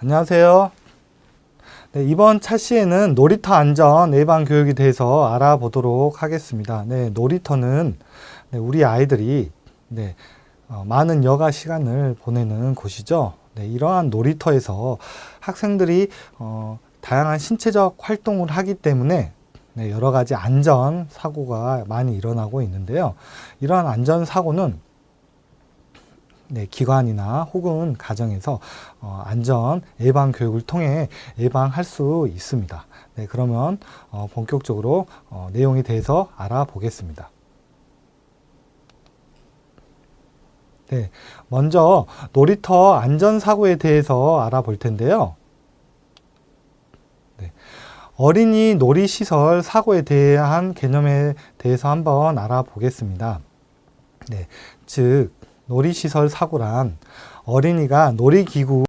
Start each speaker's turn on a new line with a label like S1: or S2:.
S1: 안녕하세요. 네, 이번 차시에는 놀이터 안전 예방 교육에 대해서 알아보도록 하겠습니다. 네, 놀이터는 네, 우리 아이들이 네, 어, 많은 여가 시간을 보내는 곳이죠. 네, 이러한 놀이터에서 학생들이 어, 다양한 신체적 활동을 하기 때문에 네, 여러 가지 안전 사고가 많이 일어나고 있는데요. 이러한 안전 사고는 네, 기관이나 혹은 가정에서 어, 안전 예방 교육을 통해 예방할 수 있습니다. 네, 그러면 어, 본격적으로 어, 내용에 대해서 알아보겠습니다. 네, 먼저 놀이터 안전 사고에 대해서 알아볼 텐데요. 네, 어린이 놀이시설 사고에 대한 개념에 대해서 한번 알아보겠습니다. 네, 즉 놀이시설 사고란 어린이가 놀이기구